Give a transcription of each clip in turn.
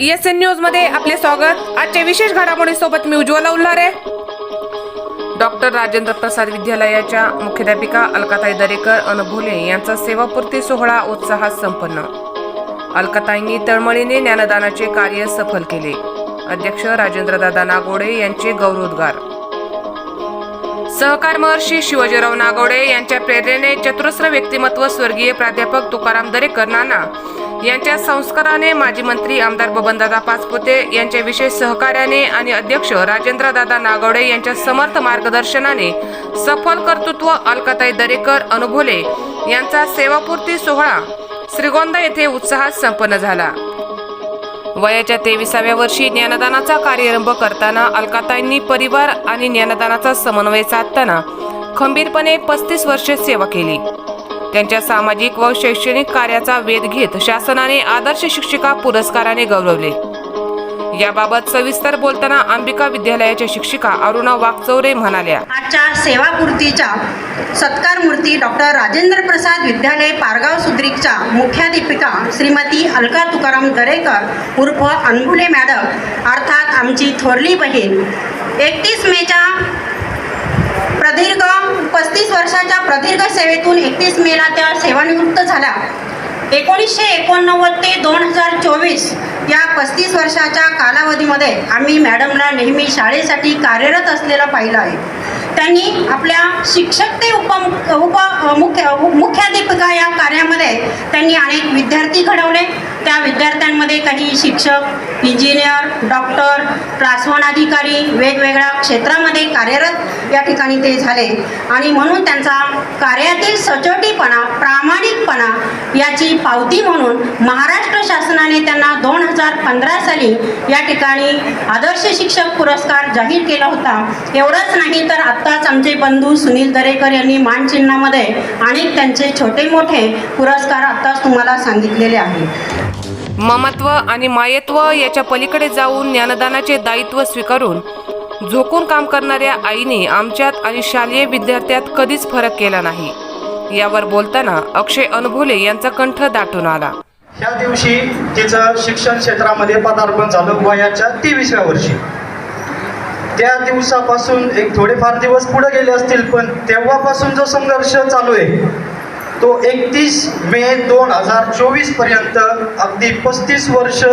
S N न्यूजमध्ये आपले स्वागत. आजच्या विशेष घडामोडी सोबत मी उज्ज्वला उल्हारे. डॉक्टर राजेंद्र प्रसाद विद्यालयाच्या मुख्याध्यापिका अलकाताई दरेकर अनभोले यांचा सेवापूर्ती सोहळा उत्साहात संपन्न. अलकाताईंनी तळमळीने ज्ञानदानाचे कार्य सफल केले. अध्यक्ष राजेंद्रदादा नागोडे यांचे गौरवोद्गार. सहकार महर्षी शिवाजीराव नागोडे यांच्या प्रेरणेने चतुरस्र व्यक्तिमत्व स्वर्गीय प्राध्यापक तुकाराम दरेकर नाना यांच्या संस्काराने माजी मंत्री आमदार बबनदादा पाचपुते यांच्या विशेष सहकार्याने आणि अध्यक्ष राजेंद्रदादा नागवडे यांच्या समर्थ मार्गदर्शनाने सफल कर्तृत्व अलकाताई दरेकर अनुभोले यांचा सेवापूर्ती सोहळा श्रीगोंदा येथे उत्साहात संपन्न झाला. वयाच्या तेविसाव्या वर्षी ज्ञानदानाचा कार्यारंभ करताना अलकाताईंनी परिवार आणि ज्ञानदानाचा समन्वय साधताना खंबीरपणे पस्तीस वर्षे सेवा केली. त्यांच्या सामाजिक व शैक्षणिक कार्याचा वेध घेत शासनाने आदर्श शिक्षिका पुरस्काराने गौरवले. याबाबत सविस्तर बोलताना अंबिका विद्यालयाच्या शिक्षिका अरुणा वाकचौरे म्हणाल्या आजच्या सेवापूर्तीच्या सत्कार मूर्ती डॉक्टर राजेंद्र प्रसाद विद्यालय पारगाव सुद्रिकच्या मुख्याध्यापिका श्रीमती अलका तुकाराम दरेकर उर्फ अनभुले मॅडम अर्थात आमची थोरली बहीण. एकतीस मेच्या प्रदीर्घ पस्तीस वर्षाच्या प्रदीर्घ सेवेतून एकतीस मेला त्या सेवानिवृत्त झाल्या. एकोणीसशे एकोणनव्वद ते दोन हजार चोवीस या पस्तीस वर्षाच्या कालावधीमध्ये आम्ही मॅडमला नेहमी शाळेसाठी कार्यरत असलेलं पाहिलं आहे. त्यांनी आपल्या शिक्षक ते उप उप मुख्य मुख्याध्यापिका या कार्यामध्ये त्यांनी अनेक विद्यार्थी घडवले. त्या विद्यार्थ्यांमध्ये काही शिक्षक इंजिनियर डॉक्टर क्लास वन अधिकारी वेगवेगळ्या क्षेत्रामध्ये कार्यरत या ठिकाणी ते झाले. आणि म्हणून त्यांचा कार्यातील सचोटीपणा प्रामाणिकपणा याची पावती म्हणून महाराष्ट्र शासनाने त्यांना दोन हजार पंधरा साली या ठिकाणी आदर्श शिक्षक पुरस्कार जाहीर केला होता. एवढंच नाही तर आत्ताच आमचे बंधू सुनील दरेकर यांनी मानचिन्हामध्ये अनेक त्यांचे छोटे मोठे पुरस्कार आत्ताच तुम्हाला सांगितलेले आहेत. ममत्व आणि मायत्व याच्या पलीकडे जाऊन ज्ञानदानाचे दायित्व स्वीकारून झोकून काम करणाऱ्या आईने आमच्यात आणि शालेय विद्यार्थ्यात कधीच फरक केला नाही. यावर बोलताना अक्षय अनभोले यांचा कंठ दाटून आला. ह्या दिवशी तिचं शिक्षण क्षेत्रामध्ये पदार्पण झालं वयाच्या तेवीसव्या वर्षी. त्या दिवसापासून एक थोडेफार दिवस पुढे गेले असतील पण तेव्हापासून जो संघर्ष चालू आहे तो एकतीस मे दोन हजार चोवीसपर्यंत अगदी पस्तीस वर्ष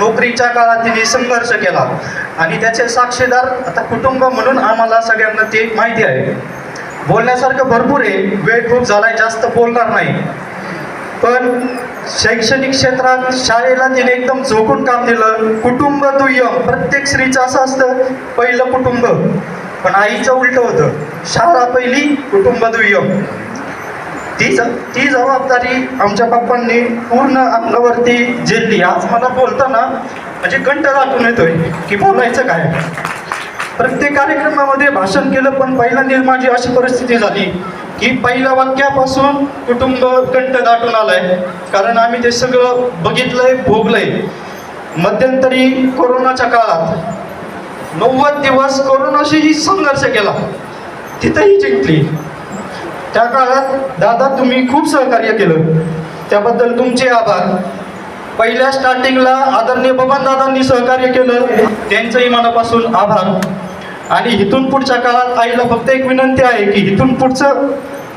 नोकरीच्या काळात तिने संघर्ष केला. आणि त्याचे साक्षीदार आता कुटुंब म्हणून आम्हाला सगळ्यांना ते माहिती आहे. बोलण्यासारखं भरपूर आहे. वेळ खूप झालाय जास्त बोलणार नाही. पण शैक्षणिक क्षेत्रात शाळेला तिने एकदम झोकून काम दिलं. कुटुंब दुय्यम. प्रत्येक स्त्रीचं असं असतं पहिलं कुटुंब. पण आईचं उलट होतं. शाळा पहिली कुटुंब दुय्यम. ती ज ती जबाबदारी आमच्या पप्पांनी पूर्ण अंगावरती झेलली. आज मला बोलताना म्हणजे कंठ दाटून येतोय. की बोलायचं काय? प्रत्येक कार्यक्रमामध्ये भाषण केलं पण पहिल्यांदा माझी अशी परिस्थिती झाली की पहिल्या वाक्यापासून कुटुंब कंठ दाटून आलाय. कारण आम्ही ते सगळं बघितलंय भोगलंय. मध्यंतरी कोरोनाच्या काळात नव्वद दिवस कोरोनाशीही संघर्ष केला. तिथंही जिंकली. त्या काळात दादा तुम्ही खूप सहकार्य केलं. त्याबद्दल तुमचे आभार. पहिल्या स्टार्टिंगला आदरणीय बबन दादांनी सहकार्य केलं. त्यांचंही मनापासून आभार. आणि इथून पुढच्या काळात आईला फक्त एक विनंती आहे की इथून पुढचं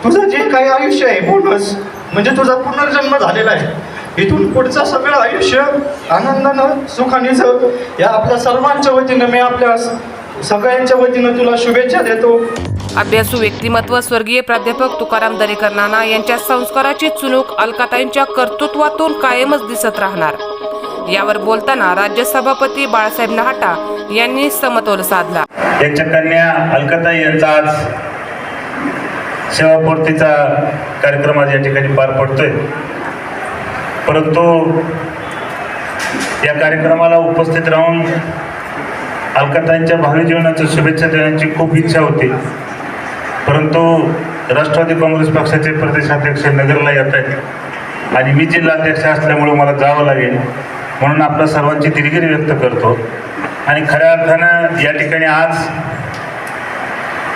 तुझं जे काही आयुष्य आहे बोनस म्हणजे तुझा पुनर्जन्म झालेला आहे. इथून पुढचं सगळं आयुष्य आनंदानं सुखाने जग या आपल्या सर्वांच्या वतीनं मी आपल्या सगळ्यांच्या वतीनं तुला शुभेच्छा देतो. अभ्यासू व्यक्तिमत्व स्वर्गीय प्राध्यापक तुकाराम दरेकर नाना यांच्या संस्काराची चुणूक अलकाताईंच्या कर्तृत्वातून कायमच दिसत राहणार. यावर बोलताना राज्य सभापती बाळासाहेब नहाटा यांनी समतोल साधला. यांच्या कन्या अलकाताई यांचा आज सेवापूर्तीचा कार्यक्रम आज या ठिकाणी पार पडतोय. परंतु या कार्यक्रमाला उपस्थित राहून अलकाताईंच्या भावी जीवनाच्या शुभेच्छा देण्याची खूप इच्छा होती. परंतु राष्ट्रवादी काँग्रेस पक्षाचे प्रदेशाध्यक्ष नगरला येत आहेत. आणि मी जिल्हाध्यक्ष असल्यामुळे मला जावं लागेल. म्हणून आपल्या सर्वांची दिलगिरी व्यक्त करतो. आणि खऱ्या अर्थानं या ठिकाणी आज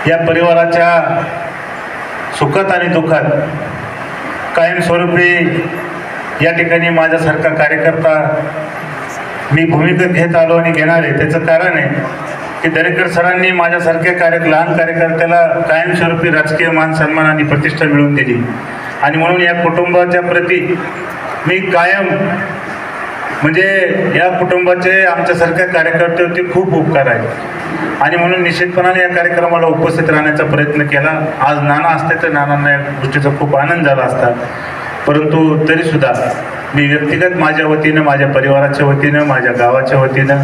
या परिवाराच्या सुखात आणि दुःखात कायमस्वरूपी या ठिकाणी माझ्यासारखा कार्यकर्ता मी भूमिका घेत आलो आणि घेणार आहे. त्याचं कारण आहे की दरेकर सरांनी माझ्यासारख्या कार्य लहान कार्यकर्त्याला कायमस्वरूपी राजकीय मान सन्मान आणि प्रतिष्ठा मिळवून दिली. आणि म्हणून या कुटुंबाच्या प्रती मी कायम म्हणजे या कुटुंबाचे आमच्यासारख्या कार्यकर्त्यावरती खूप उपकार आहेत. आणि म्हणून निश्चितपणाने या कार्यक्रमाला उपस्थित राहण्याचा प्रयत्न केला. आज नाना असते तर नानांना या गोष्टीचा खूप आनंद झाला असता. परंतु तरीसुद्धा मी व्यक्तिगत माझ्या वतीनं माझ्या परिवाराच्या वतीनं माझ्या गावाच्या वतीनं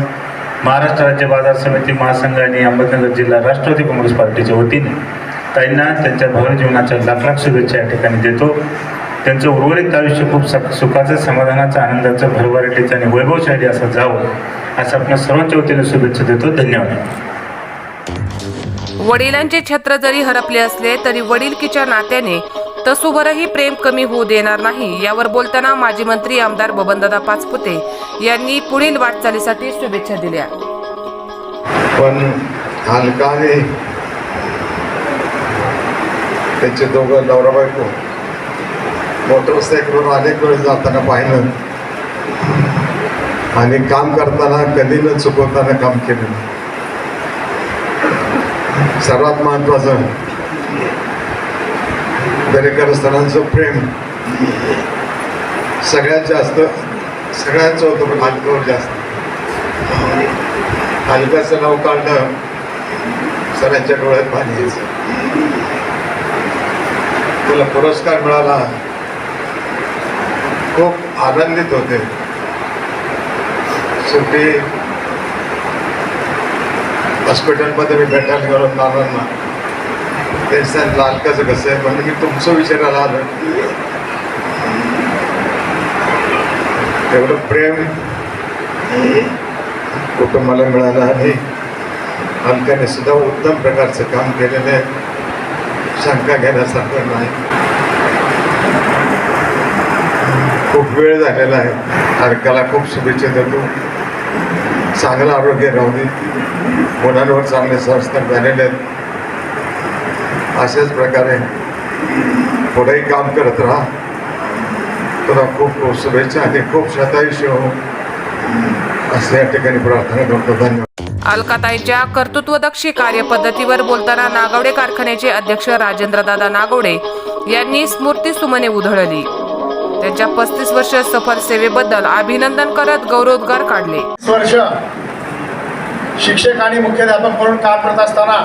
महाराष्ट्र राज्य बाजार समिती महासंघ आणि अहमदनगर जिल्हा राष्ट्रवादी काँग्रेस पार्टीच्या वतीने त्यांना त्यांच्या भावी जीवनाच्या लाख लाख शुभेच्छा या ठिकाणी देतो. त्यांचं उर्वरित आयुष्य खूप सख सुखाचं समाधानाचं आनंदाचं भरभराटीचं आणि वैभवशाली असं जावं असं आपल्या सर्वांच्या वतीने शुभेच्छा देतो. धन्यवाद. वडिलांचे छत्र जरी हरपले असले तरी वडीलकीच्या नात्याने तसूभरही प्रेम कमी होऊ देणार नाही यावर बोलताना माजी मंत्री आमदार बबनदादा पाचपुते यांनी पुढील वाटचालीसाठी शुभेच्छा दिल्या. पण हलकाने त्यांचे दोघं नवरा बायको मोटरसायकलवर अनेक वेळेस जाताना पाहिलं. आणि काम करताना कधी न चुकवताना काम केलं. सर्वात महत्वाचं दरेकर सरांचं प्रेम. सगळ्यात जास्त सगळ्यांचं होतं पण हलकावर जास्त. भाजपाचं नाव काढणं सरांच्या डोळ्यात पाणी यायचं. तुला पुरस्कार मिळाला. खूप आनंदित होते. शेवटी हॉस्पिटलमध्ये मी भेटायला गेलो नानांना त्यांचं लालकाचं कसं आहे म्हणजे मी तुमचं विचारायला आलो एवढं प्रेम कुटुंबाला मिळालं आणि अलकाने सुद्धा उत्तम प्रकारचं काम केलेलं आहे. शंका घेण्यासारखं नाही. खूप वेळ झालेला आहे. हरकाला खूप शुभेच्छा देतो. चांगलं आरोग्य राहू दे. मुलांवर चांगले संस्कार झालेले आहेत. अशाच प्रकारे पुढेही काम करत राहा. तुला खूप खूप शुभेच्छा आणि खूप शतायुष्य हो. असं या ठिकाणी प्रार्थना करतो. धन्यवाद. अलकाताईच्या कर्तृत्वदक्षी कार्यपद्धतीवर बोलताना नागवडे कारखान्याचे अध्यक्ष राजेंद्रदादा नागवडे यांनी स्मृती सुमने उधळली. त्यांच्या पस्तीस वर्ष सफल सेवेबद्दल अभिनंदन करत गौरवोद्गार काढले. वर्ष शिक्षक आणि मुख्याध्यापक म्हणून काम करत असताना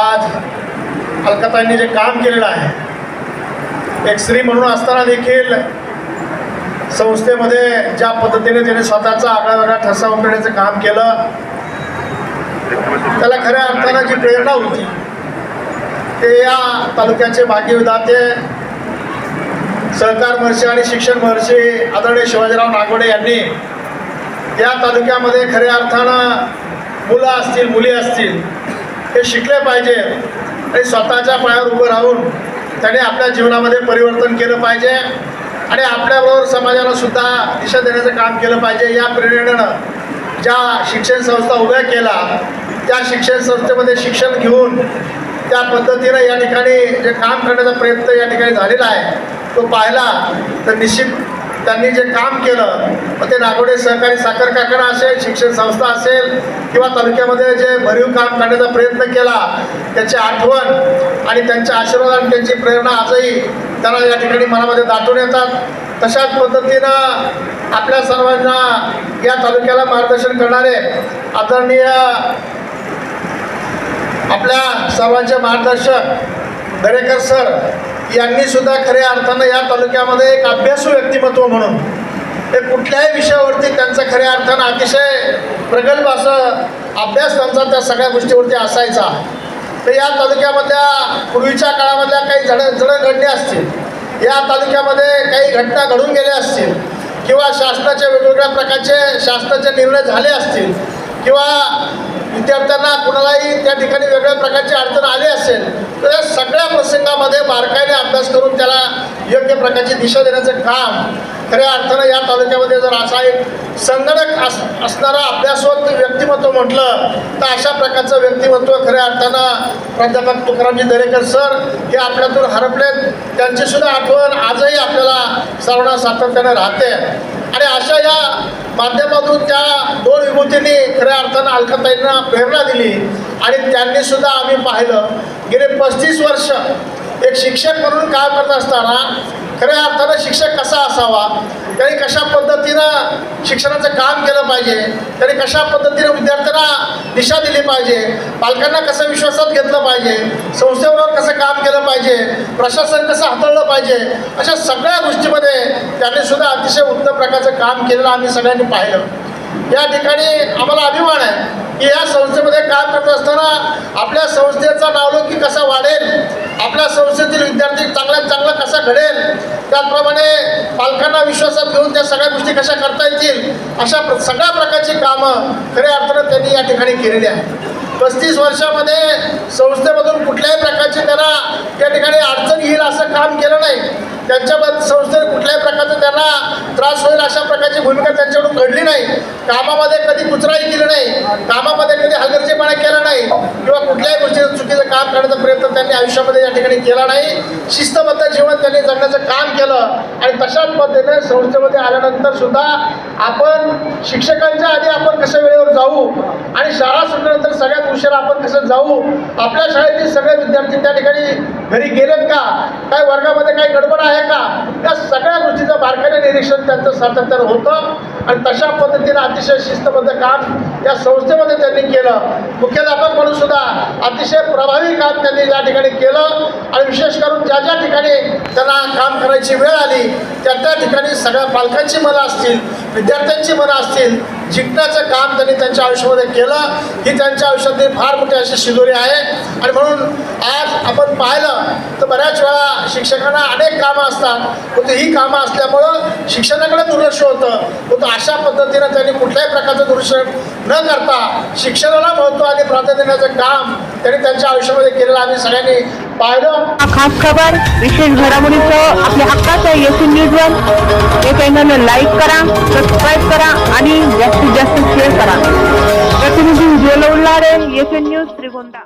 आज अलकाताईंनी जे काम केलेलं आहे एक स्त्री म्हणून असताना देखील संस्थेमध्ये ज्या पद्धतीने त्याने स्वतःचा आगळा वेगळा ठसा उमटण्याचं काम केलं त्याला खऱ्या अर्थानं जी प्रेरणा होती ते या तालुक्याचे भाग्यविधाते सहकार महर्षी आणि शिक्षण महर्षी आदरणीय शिवाजीराव नागवडे यांनी या तालुक्यामध्ये खऱ्या अर्थानं मुलं असतील मुली असतील हे शिकले पाहिजे. आणि स्वतःच्या पायावर उभं राहून त्याने आपल्या जीवनामध्ये परिवर्तन केलं पाहिजे. आणि आपल्याबरोबर समाजाला सुद्धा दिशा देण्याचं काम केलं पाहिजे. या प्रेरणेनं ज्या शिक्षण संस्था उभ्या केला त्या शिक्षण संस्थेमध्ये शिक्षण घेऊन त्या पद्धतीनं या ठिकाणी जे काम करण्याचा प्रयत्न या ठिकाणी झालेला आहे तो पाहिला तर निश्चित त्यांनी जे काम केलं मग ते नागोडे सहकारी साखर कारखाना असेल शिक्षण संस्था असेल किंवा तालुक्यामध्ये जे भरीव काम करण्याचा प्रयत्न केला त्याची आठवण आणि त्यांच्या आशीर्वाद आणि त्यांची प्रेरणा आजही त्यांना या ठिकाणी मनामध्ये दाटून येतात. तशाच पद्धतीनं आपल्या सर्वांना या तालुक्याला मार्गदर्शन करणारे आदरणीय आपल्या सर्वांचे मार्गदर्शक दरेकर सर यांनी सुद्धा खऱ्या अर्थानं या तालुक्यामध्ये एक अभ्यासू व्यक्तिमत्व म्हणून ते कुठल्याही विषयावरती त्यांचा खऱ्या अर्थानं अतिशय प्रगल्भ असं अभ्यास त्यांचा त्या सगळ्या गोष्टीवरती असायचा. तर या तालुक्यामधल्या पूर्वीच्या काळामधल्या काही झड जडणघडणी असतील या तालुक्यामध्ये काही घटना घडून गेल्या असतील किंवा शासनाचे वेगवेगळ्या प्रकारचे शासनाचे निर्णय झाले असतील किंवा विद्यार्थ्यांना कुणालाही त्या ठिकाणी वेगळ्या प्रकारची अडचण आली असेल तर या सगळ्या प्रसंगामध्ये बारकाईने अभ्यास करून त्याला योग्य प्रकारची दिशा देण्याचं काम खऱ्या अर्थानं या तालुक्यामध्ये जर असा एक संगणक अस असणारा अभ्यासवंत व्यक्तिमत्व म्हटलं तर अशा प्रकारचं व्यक्तिमत्व खऱ्या अर्थानं प्राध्यापक तुकारामजी दरेकर सर हे आपल्यातून हरपलेत. त्यांची सुद्धा आठवण आजही आपल्याला सर्वांना सातत्याने राहते. आणि अशा या माध्यमातून त्या दोन विभूतींनी खऱ्या अर्थानं अलकाताईंना प्रेरणा दिली. आणि त्यांनी सुद्धा आम्ही पाहिलं. गेले पस्तीस वर्ष एक शिक्षक म्हणून काम करत असताना खऱ्या अर्थानं शिक्षक कसा असावा? त्यांनी कशा पद्धतीनं शिक्षणाचं काम केलं पाहिजे? त्यांनी कशा पद्धतीनं विद्यार्थ्यांना दिशा दिली पाहिजे? पालकांना कसं विश्वासात घेतलं पाहिजे? संस्थेबरोबर कसं काम केलं पाहिजे? प्रशासन कसं हाताळलं पाहिजे? अशा सगळ्या गोष्टीमध्ये त्यांनी सुद्धा अतिशय उत्तम प्रकारचं काम केलेलं आम्ही सगळ्यांनी पाहिलं. या ठिकाणी आम्हाला अभिमान आहे की या संस्थेमध्ये काम करत असताना आपल्या संस्थेचा नावलौकिक कसा वाढेल आपल्या संस्थेतील विद्यार्थी चांगल्यात चांगला कसा घडेल त्याचप्रमाणे पालकांना विश्वासात घेऊन त्या सगळ्या गोष्टी कशा करता येतील अशा प्र सगळ्या प्रकारची कामं खऱ्या अर्थानं त्यांनी या ठिकाणी केलेली आहेत. पस्तीस वर्षामध्ये संस्थेमधून कुठल्याही प्रकारची त्यांना त्या ठिकाणी अडचण येईल असं काम केलं नाही. त्यांच्या संस्थेत कुठल्याही प्रकारचं त्यांना त्रास होईल अशा प्रकारची भूमिका त्यांच्याकडून घडली नाही. कामामध्ये कधी कुचराई केली नाही. कामामध्ये कधी हलगर्जीपणा केला नाही. किंवा कुठल्याही गोष्टीचं चुकीचं काम करण्याचा प्रयत्न त्यांनी आयुष्यामध्ये या ठिकाणी केला नाही. शिस्तबद्ध जीवन त्यांनी जगण्याचं काम केलं आणि तशाच पद्धतीने संस्थेमध्ये आल्यानंतर सुद्धा आपण शिक्षकांच्या आधी आपण कसं वेळेवर जाऊ आणि शाळा सुटल्यानंतर सगळ्यात उशीर आपण कसं जाऊ? आपल्या शाळेतील सगळे विद्यार्थी त्या ठिकाणी घरी गेलेत का? काय वर्गामध्ये काही गडबड आहे का या सगळ्या गोष्टीचं बारकाईने निरीक्षण त्यांचं सातत्यानं होतं. आणि तशा पद्धतीनं अतिशय शिस्तबद्ध काम या संस्थेमध्ये त्यांनी केलं. मुख्याध्यापक म्हणून सुद्धा अतिशय प्रभावी काम त्यांनी या ठिकाणी केलं. आणि विशेष करून ज्या ज्या ठिकाणी त्यांना काम करायची वेळ आली त्या त्या ठिकाणी सगळ्या पालकांची मनं असतील विद्यार्थ्यांची मनं असतील जिंकण्याचं काम त्यांनी त्यांच्या आयुष्यामध्ये केलं. ही त्यांच्या आयुष्यातली फार मोठी अशी शिदोरी आहे. आणि म्हणून आज आपण पाहिलं तर बऱ्याच वेळा शिक्षकांना अनेक कामं असतात. परंतु ही कामं असल्यामुळं शिक्षणाकडे दुर्लक्ष होतं. परंतु अशा पद्धतीनं त्यांनी कुठल्याही प्रकारचं दुर्लक्ष न करता शिक्षणाला महत्त्व आणि प्राधान्य देण्याचं काम त्यांनी त्यांच्या आयुष्यामध्ये केलेलं आम्ही सगळ्यांनी पाहिलं? खास खबर विशेष घडामोडीचं आपल्या हक्काच्या येसी न्यूज वन हे चॅनल लाईक करा सबस्क्राईब करा आणि जास्तीत जास्त शेअर करा. प्रतिनिधी उज्ज्वल उल्हारे येथील न्यूज त्रिगोंदा